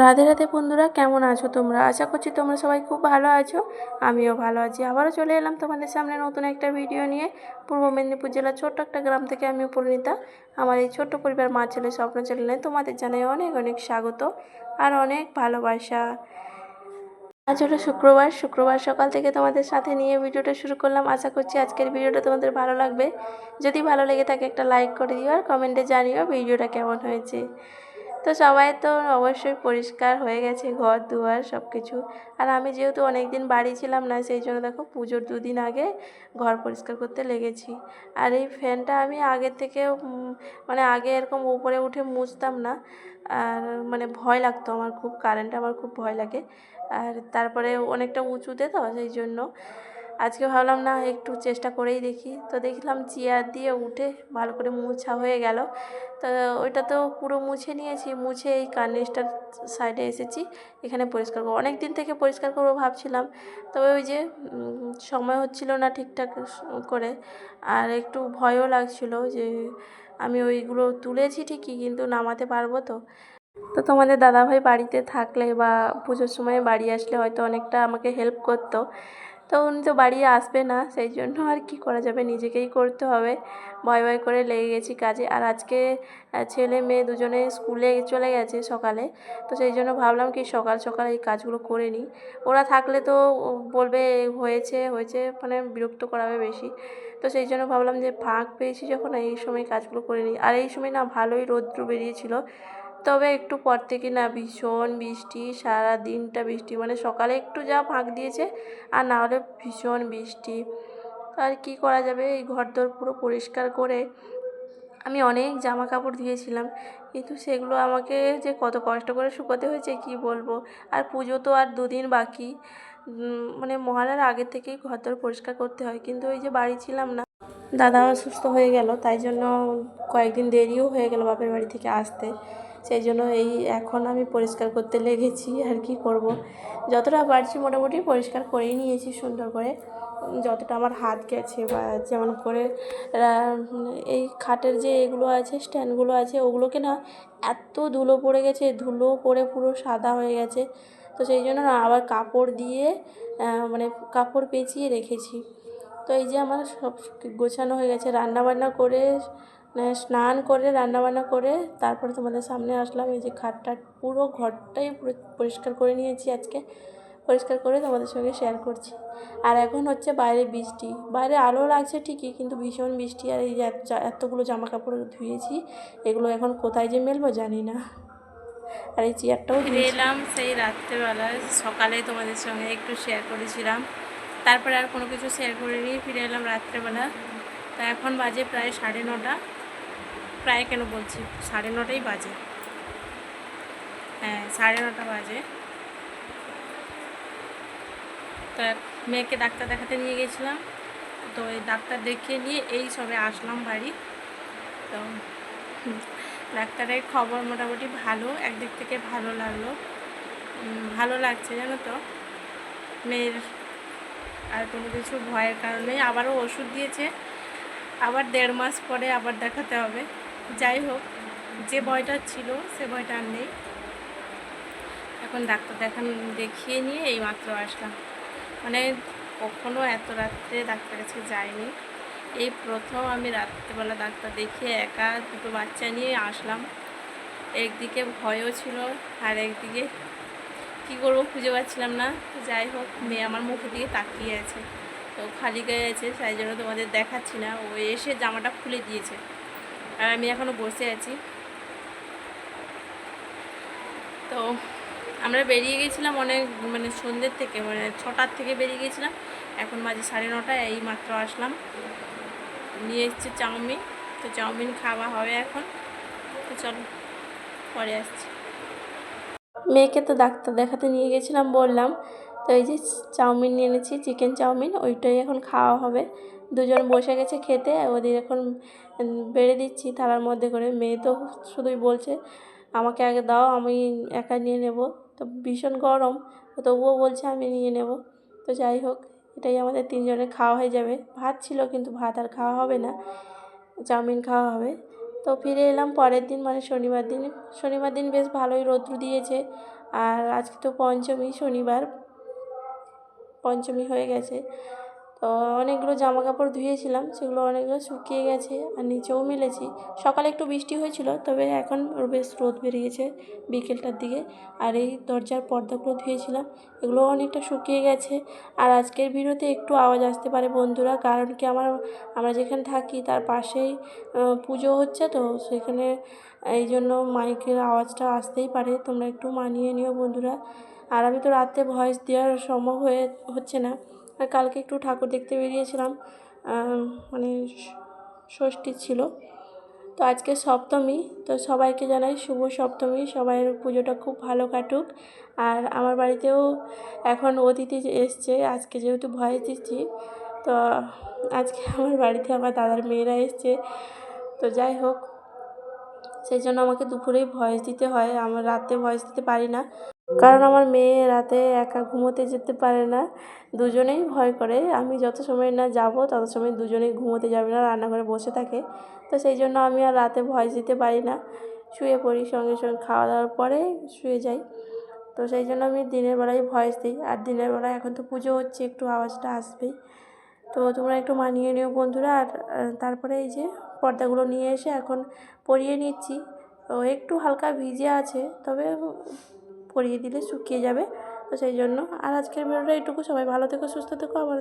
রাধে রাধে বন্ধুরা, কেমন আছো তোমরা? আশা করছি তোমরা সবাই খুব ভালো আছো। আমিও ভালো আছি। আবারও চলে এলাম তোমাদের সামনে নতুন একটা ভিডিও নিয়ে। পূর্ব মেদিনীপুর জেলার ছোট্ট একটা গ্রাম থেকে আমি পরিণীতা আমার এই ছোট্ট পরিবার মা ছেলে স্বপ্ন চ্যানেলে তোমাদের জানাই অনেক অনেক স্বাগত আর অনেক ভালোবাসা। আজ হলো শুক্রবার। শুক্রবার সকাল থেকে তোমাদের সাথে নিয়ে ভিডিওটা শুরু করলাম। আশা করছি আজকের ভিডিওটা তোমাদের ভালো লাগবে। যদি ভালো লেগে থাকে একটা লাইক করে দিও আর কমেন্টে জানিও ভিডিওটা কেমন হয়েছে। তো সবাই তো অবশ্যই পরিষ্কার হয়ে গেছে, ঘর, দুয়ার সব কিছু আর আমি যেহেতু অনেক দিন বাড়ি ছিলাম না, সেই জন্য দেখো পুজোর দুদিন আগে ঘর পরিষ্কার করতে লেগেছি। আর এই ফ্যানটা আমি আগের থেকে মানে আগে এরকম উপরে উঠে মুছতাম না। আর মানে ভয় লাগতো আমার খুব কারেন্ট আমার খুব ভয় লাগে। আর তারপরে অনেকটা উঁচুতে তো, সেই জন্য আজকে ভাবলাম, না, একটু চেষ্টা করেই দেখি। তো দেখলাম চেয়ার দিয়ে উঠে ভালো করে মুছা হয়ে গেল। তো ওইটা তো পুরো মুছে নিয়েছি, মুছে এই কার্নিশটার সাইডে এসেছি, এখানে পরিষ্কার করব। অনেক দিন থেকে পরিষ্কার করব ভাবছিলাম, তবে ওই যে সময় হচ্ছিল না ঠিকঠাক করে, আর একটু ভয়ও লাগছিল যে আমি ওইগুলো তুলেছি ঠিকই, কিন্তু নামাতে পারব তো। তো তোমাদের দাদাভাই বাড়িতে থাকলে বা পুজোর সময় বাড়ি আসলে হয়তো অনেকটা আমাকে হেল্প করতো। তো উনি তো বাড়ি আসবে না, সেই জন্য আর কি করা যাবে? নিজেকেই করতে হবে। ভয় ভয় করে লেগে গেছি কাজে। আর আজকে ছেলে মেয়ে দুজনে স্কুলে চলে গেছে সকালে। তো সেই জন্য ভাবলাম কি সকাল সকাল এই কাজগুলো করে নিই। ওরা থাকলে তো বলবে হয়েছে হয়েছে মানে বিরক্ত করাবে বেশি। তো সেই জন্য ভাবলাম যে ফাঁক পেয়েছি যখন, এই সময় কাজগুলো করে নিই। আর এই সময় না ভালোই রৌদ্র বেরিয়েছিল। তবে একটু পর থেকে না ভীষণ বৃষ্টি, সারা দিনটা বৃষ্টি মানে সকালে একটু যা ফাঁক দিয়েছে আর না হলে ভীষণ বৃষ্টি। আর কি করা যাবে? এই ঘর ঘরদোর পুরো পরিষ্কার করে আমি অনেক জামা কাপড় দিয়েছিলাম, কিন্তু সেগুলো আমাকে যে কত কষ্ট করে শুকোতে হয়েছে কি বলব? আর পুজো তো আর দুদিন বাকি। মানে মহালার আগে থেকেই ঘর ঘরদোর পরিষ্কার করতে হয়, কিন্তু ওই যে বাড়ি ছিলাম না দাদা অসুস্থ হয়ে গেল, তাই জন্য কয়েকদিন দেরিও হয়ে গেল বাপের বাড়ি থেকে আসতে। সেই জন্য এই এখন আমি পরিষ্কার করতে লেগেছি আর কি করব। যতটা পারছি মোটামুটি পরিষ্কার করেই নিয়েছি সুন্দর করে। যতটা আমার হাত গেছে বা যেমন করে এই খাটের যে এগুলো আছে, স্ট্যান্ডগুলো আছে, ওগুলোকে না এত ধুলো পড়ে গেছে, ধুলো পড়ে পুরো সাদা হয়ে গেছে। তো সেই জন্য না আবার কাপড় দিয়ে মানে কাপড় পেঁচিয়ে রেখেছি। তো এই যে আমার সব গোছানো হয়ে গেছে রান্না বান্না করে স্নান করে রান্নাবান্না করে তারপরে তোমাদের সামনে আসলাম। এই যে খাটটা পুরো ঘরটাই পুরো পরিষ্কার করে নিয়েছি আজকে। পরিষ্কার করে তোমাদের সঙ্গে শেয়ার করছি। আর এখন হচ্ছে বাইরে বৃষ্টি। বাইরে আলো লাগছে ঠিকই কিন্তু ভীষণ বৃষ্টি। আর এই যে এতগুলো জামা কাপড় ধুয়েছি এগুলো এখন কোথায় যে মেলবো জানি না। আর এই চেয়ারটাও এলাম সেই রাত্রেবেলায় সকালে তোমাদের সঙ্গে একটু শেয়ার করেছিলাম। তারপরে আর কোনো কিছু শেয়ার করে নিয়ে ফিরে এলাম রাত্রেবেলা। তা এখন বাজে প্রায় সাড়ে নটা। প্রায় কেন বলছি? সাড়ে নটাই বাজে। হ্যাঁ সাড়ে নটা বাজে। তো মেয়েকে ডাক্তার দেখাতে নিয়ে গেছিলাম। তো এই ডাক্তার দেখিয়ে নিয়ে এই সবে আসলাম বাড়ি। তো ডাক্তারের খবর মোটামুটি ভালো, একদিক থেকে ভালো লাগল। ভালো লাগছে, জানো তো? মেয়ের আর কোনো কিছু ভয়ের কারণে আবারও ওষুধ দিয়েছে। আবার দেড় মাস পরে আবার দেখাতে হবে। যাই হোক, যে ভয়টা ছিল সে ভয়টা আর নেই। এখন ডাক্তার দেখান, দেখিয়ে নিয়ে এই মাত্র আসলাম। মানে কখনো এত রাত্রে ডাক্তার কাছে যাইনি। এই প্রথম আমি রাত্রেবেলা ডাক্তার দেখিয়ে একা দুটো বাচ্চা নিয়ে আসলাম। একদিকে ভয়ও ছিল, আর একদিকে কী করব খুঁজে পাচ্ছিলাম না। যাই হোক, মেয়ে আমার মুখের দিকে তাকিয়ে আছে। তো খালি গায়ে আছে তাই জন্য তোমাদের দেখাচ্ছি না। ও এসে জামাটা খুলে দিয়েছে। আর আমি এখনও বসে আছি। তো আমরা বেরিয়ে গেছিলাম অনেক মানে সন্ধ্যের থেকে মানে ছটার থেকে বেরিয়ে গেছিলাম। এখন মাঝে সাড়ে নটায়, এই মাত্র আসলাম। নিয়ে এসছে চাউমিন। তো চাউমিন খাওয়া হবে এখন। তো চলো, পরে আসছি। মেয়েকে তো ডাক্তার দেখাতে নিয়ে গেছিলাম, বললাম। তো এই যে চাউমিন নিয়ে এনেছি, চিকেন চাউমিন, ওইটাই এখন খাওয়া হবে। দুজন বসে গেছে খেতে, ওদের এখন বেড়ে দিচ্ছি থালার মধ্যে করে। মেয়ে তো শুধুই বলছে, আমাকে আগে দাও, আমি একা নিয়ে নেব। তো ভীষণ গরম, তবুও বলছে, আমি নিয়ে নেব। তো যাই হোক, এটাই আমাদের তিনজনের খাওয়া হয়ে যাবে। ভাত ছিল, কিন্তু ভাত আর খাওয়া হবে না, চাউমিন খাওয়া হবে। তো ফিরে এলাম পরের দিন মানে শনিবার দিন। শনিবার দিন বেশ ভালোই রৌদ্র দিয়েছে, আর আজকে তো পঞ্চমী, শনিবার পঞ্চমী হয়ে গেছে। তো অনেকগুলো জামা কাপড় ধুয়েছিলাম, সেগুলো অনেকগুলো শুকিয়ে গেছে আর নিচেও মিলেছি। সকালে একটু বৃষ্টি হয়েছিল, তবে এখন বেশ রোদ বেরিয়েছে বিকেলটার দিকে। আর এই দরজার পর্দাগুলো ধুয়েছিলাম, এগুলোও অনেকটা শুকিয়ে গেছে। আর আজকের ভিডিওতে একটু আওয়াজ আসতে পারে বন্ধুরা, কারণ কি আমার, আমরা যেখানে থাকি তার পাশেই পুজো হচ্ছে তো, সেখানে এই জন্য মাইকের আওয়াজটা আসতেই পারে। তোমরা একটু মানিয়ে নিও বন্ধুরা। আর আমি তো রাতে ভয়েস দেওয়ার সম্ভব হয়ে, হচ্ছে না। আর কালকে একটু ঠাকুর দেখতে বেরিয়েছিলাম মানে ষষ্ঠী ছিল। তো আজকে সপ্তমী, তো সবাইকে জানাই শুভ সপ্তমী সবাইয়ের পুজোটা খুব ভালো কাটুক। আর আমার বাড়িতেও এখন অতিথি এসছে, আজকে যেহেতু ভয়েস দিচ্ছি তো আজকে আমার বাড়িতে আমার দাদার মেয়েরা এসছে। তো যাই হোক, সেই জন্য আমাকে দুপুরেই ভয়েস দিতে হয়। আমার রাতে ভয়েস দিতে পারি না। কারণ আমার মেয়ে রাতে একা ঘুমোতে যেতে পারে না, দুজনেই ভয় করে। আমি যত সময় না যাব, তত সময় দুজনেই ঘুমোতে যাবে না, রান্নাঘরে বসে থাকে। তো সেই জন্য আমি আর রাতে ভয়েস দিতে পারি না। শুয়ে পড়ি সঙ্গে সঙ্গে, খাওয়া দাওয়ার পরে শুয়ে যাই। তো সেই জন্য আমি দিনের বেলায় ভয়েস দিই। আর দিনের বেলায় এখন তো পুজো হচ্ছে, একটু আওয়াজটা আসবেই তো তোমরা একটু মানিয়ে নিও বন্ধুরা। আর তারপরে এই যে পর্দাগুলো নিয়ে এসে এখন পরিয়ে নিচ্ছি। তো একটু হালকা ভিজে আছে, তবে পরিয়ে দিলে শুকিয়ে যাবে। তো সেই জন্য আর আজকের ভিডিওটা এটুকু সবাই ভালো থেকো, সুস্থ থেকো। আবার